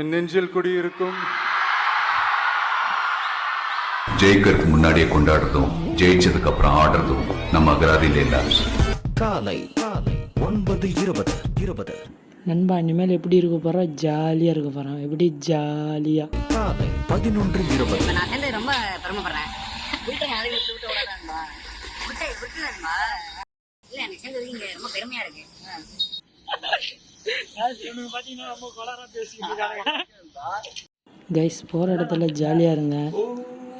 என் நெஞ்சில் குடியிருக்கும். ஜெயிக்கிறதுக்கு முன்னாடியே கொண்டாடுறதும் ஜெயிச்சதுக்கு அப்புறம் ஆடுறதும் நம்ம அகராதியில் இல்ல காலை காலை ஒன்பது இருபது இருபது. நண்பா இனிமேல் எப்படி இருக்க போகிறோம் ஜாலியாக இருக்க போகிறோம் எப்படி ஜாலியாக காலை பதினொன்று இருபது. நான் ரொம்ப பெருமைப்படுறேன். விட்டு விட்டு இல்ல எனக்கு சேர்ந்தது இங்க ரொம்ப பெருமையா இருக்கு. கைஸ் போகிற இடத்துல ஜாலியாக இருங்க.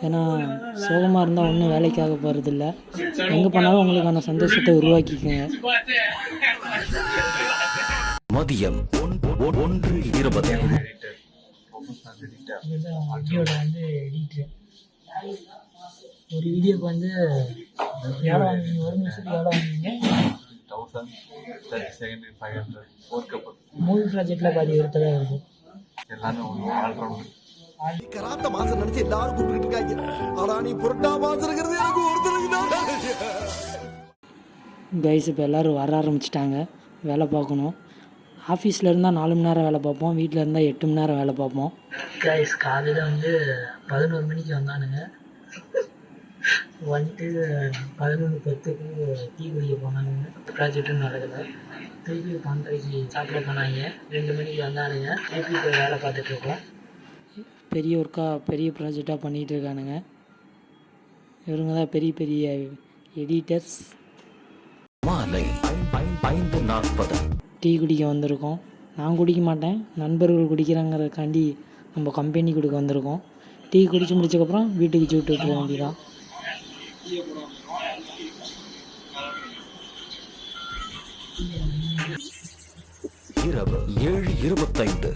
ஏன்னா சோகமாக இருந்தால் ஒன்றும் வேலைக்காக போகிறதில்ல எங்கே போனாலும் உங்களுக்கான சந்தோஷத்தை உருவாக்கிக்கோங்க. மதியம் ஒன்- ஒன்- ஒன்று இருபது. ஒரு வீடியோக்கு வந்து எவ்வளோ ஒரு நிமிஷத்துக்கு எவ்வளோ வாங்குவீங்க thousand thirty second five hundred four cup movie ப்ராஜெக்டில் பாதி ஒருத்தர் தான் இருக்குது எல்லாமே ஒரு ஆல்ரவுண்டர் கராத்த மாசம் நினைச்சு எல்லாரும் கூப்பிட்டு இருக்காங்க. ஆனா நீ புரட்டா மாசம் இருக்கிறது எனக்கு ஒருத்தருக்கு கைஸ் இப்போ எல்லோரும் வர ஆரம்பிச்சிட்டாங்க. வேலை பார்க்கணும். ஆஃபீஸில் இருந்தால் நாலு மணி நேரம் வேலை பார்ப்போம். வீட்டில் இருந்தால் எட்டு மணி நேரம் வேலை பார்ப்போம். கைஸ் காலையில் வந்து பதினோரு மணிக்கு வந்தானுங்க. வந்துட்டு பதினொன்று பத்துக்கு டீ குடிக்க போனானுங்க ப்ராஜெக்ட்டும் நடக்கலை திருப்பி பன்னெண்டரைக்கு சாப்பிட போனாங்க. ரெண்டு மணிக்கு வந்தானுங்க. திருப்பி போய் வேலை பார்த்துட்ருக்கோம் பெரிய ஒர்க்காக பெரிய ப்ராஜெக்டாக பண்ணிகிட்டு இருக்கானுங்க. இவருங்க தான் பெரிய பெரிய எடிட்டர்ஸ் மாலை ஐந்து நாற்பது. டீ குடிக்க வந்திருக்கோம். நான் குடிக்க மாட்டேன். நண்பர்கள் குடிக்கிறாங்கிறதுக்காண்டி நம்ம கம்பெனி கொடுக்க வந்திருக்கோம். டீ குடிச்சு முடிச்சக்கப்புறம் வீட்டுக்கு சூட்டு விட்டுற வேண்டியதான் இரவு ஏழு இருபத்தைந்து.